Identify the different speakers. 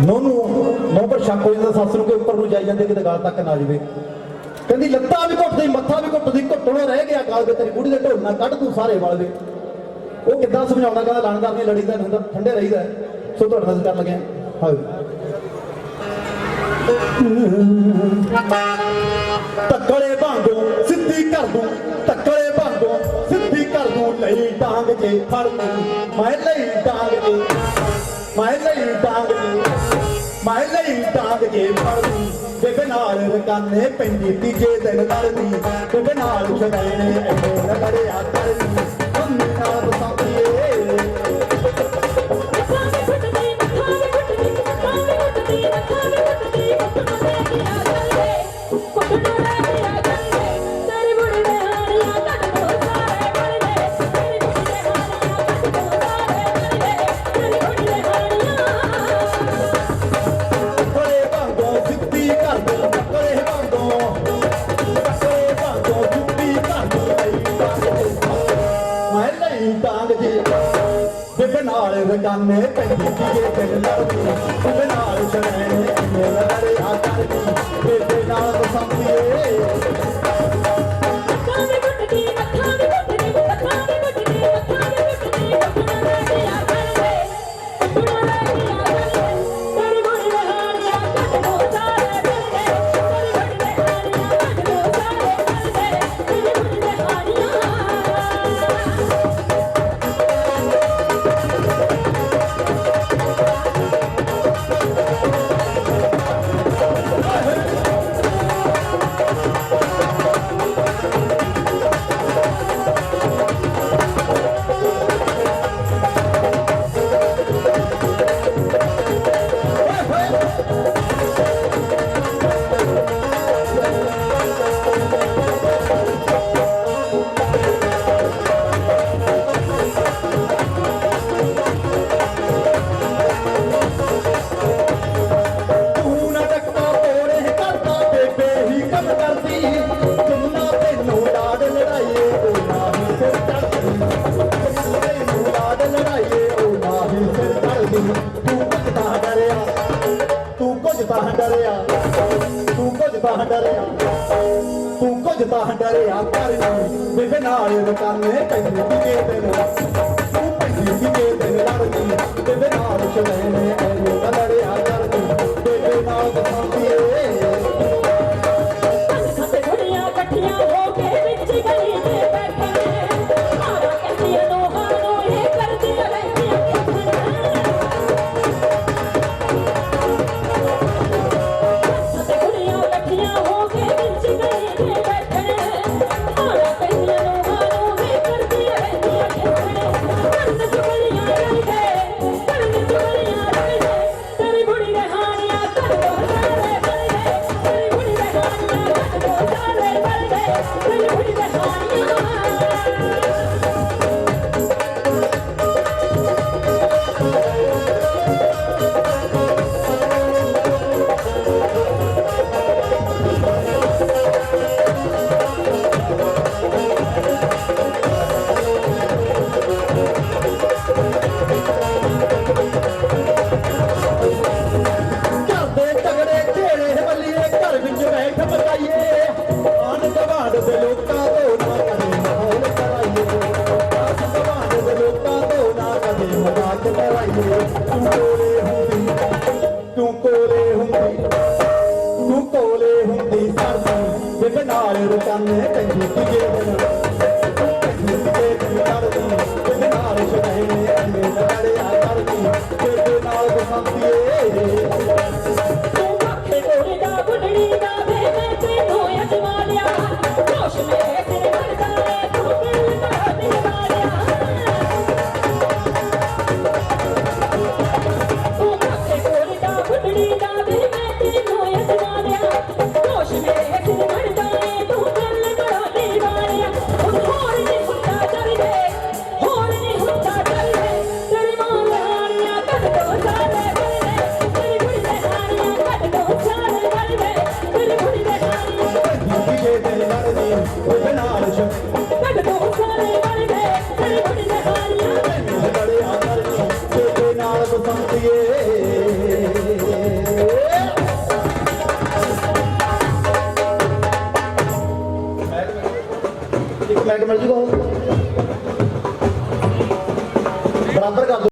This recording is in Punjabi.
Speaker 1: ਨੂੰ ਨੌ ਪਰ ਸ਼ੱਕ ਹੋ ਜਾਂਦਾ, ਸੱਸ ਨੂੰ ਕਿ ਉੱਪਰ ਨੂੰ ਜਾਈ ਜਾਂਦੇ, ਕਿਤੇ ਗਾਲ ਤੱਕ ਨਾ ਜਾਵੇ। ਕਹਿੰਦੀ, ਲੱਤਾਂ ਵੀ ਘੁੱਟਦੀ, ਮੱਥਾ ਵੀ ਘੁੱਟਦੀ, ਘੁੱਟਣੋਂ ਰਹਿ ਗਿਆ ਗਾਲ ਤੇ ਤੇਰੀ ਬੁੜੀ ਦੇ ਢੋਲ ਨਾਲ ਕੱਢ, ਤੂੰ ਸਾਰੇ ਵਾਲ ਦੇ ਉਹ ਕਿੱਦਾਂ ਸਮਝਾਉਂਦਾ ਕਹਿੰਦਾ, ਲਾਣਦਾਰ ਨਹੀਂ ਲੜੀਦਾ ਹੁੰਦਾ, ਠੰਡੇ ਰਹੀਦਾ ਸੋ ਤੁਹਾਡੇ ਨਾਲ ਕਰ ਲੱਗਿਆ ਹਾਂ। ਤੱਕੜੇ ਭਾਂਡੋ ਸਿੱਧੀ ਕਰ ਦੂੰ, ਤੱਕੜੇ ਭਾਂਡੋ ਸਿੱਧੀ ਕਰ ਦੂੰ, ਲਈ ਡਾਂਗ ਜੇ ਫੜ ਲੂੰ। ਮੈਂ ਲਈ ਡਾਂਗ ਜੇ ਮੈਂ ਲਈ ਡਾਂਗ ਜੇ ਮੈਂ ਲਈ ਡਾਂਗ ਜੇ ਫੜ ਬੇਬੇ ਨਾਲ ਰਕਾਨੇ ਪੈਂਦੀ, ਤੀਜੇ ਦਿਨ ਲੜਦੀ ਬੇਬੇ ਨਾਲ ਛੜਾਣੇ ਐਨੇ ਲੜਿਆ। ਮੈਂ ਲਈ ਜੀ। ਬੇਬੇ ਨਾਲ ਰਕਾਨੇ ਪੈਂਦੀ ਤੀਜੇ ਦਿਨ ਲੜਦੀ। ਬੇਬੇ ਨਾਲ ਛੜਾਣੇ ਐਨੇ ਲੜਿਆ ਕਰਦੀ ਤੂੰ ਕੁਝ ਤਾਂ ਡਰਿਆ ਤੂੰ ਕੁਝ ਤਾਂ ਡਰਿਆ ਕਰ ਨਹੀਂ ਬੇਬੇ ਨਾਲ ਰਕਾਨੇ ਪੈਂਦੀ ਕੇ ਦਿਨ। ਤੂੰ ਪੈਂਦੀ ਕੇ ਦਿਨ ਲੜਦੀ। ਬੇਬੇ ਨਾਲ ਚਲੇਨੇ ਐਵੇਂ ਨਾ ਲੜਿਆ ਬੇਬੇ ਨਾਲ ਰਕਾਨੇ ਕੰਜੀ ਤੀਜੇ ਦਿਨ ਕੰਜੀ ਤੀਜੇ ਦਿਨ ਕਰਦੀ ਬੇਬੇ ਨਾਲ ਛੜਾਏ ਐਵੇਂ ਲੜਿਆ ਕਰਦੀ ਬੇਬੇ ਨਾਲ ਬਸੰਤੀ ਏ
Speaker 2: ਤੂੰ ਆਖੇ ਕੋੜੇ ਦਾ ਗੁੱਡੜੀ ਦਾ
Speaker 1: ਇੱਕ ਮਿਲ ਜੂਗਾ ਬਰਾਬਰ ਕਰ ਦਿਓ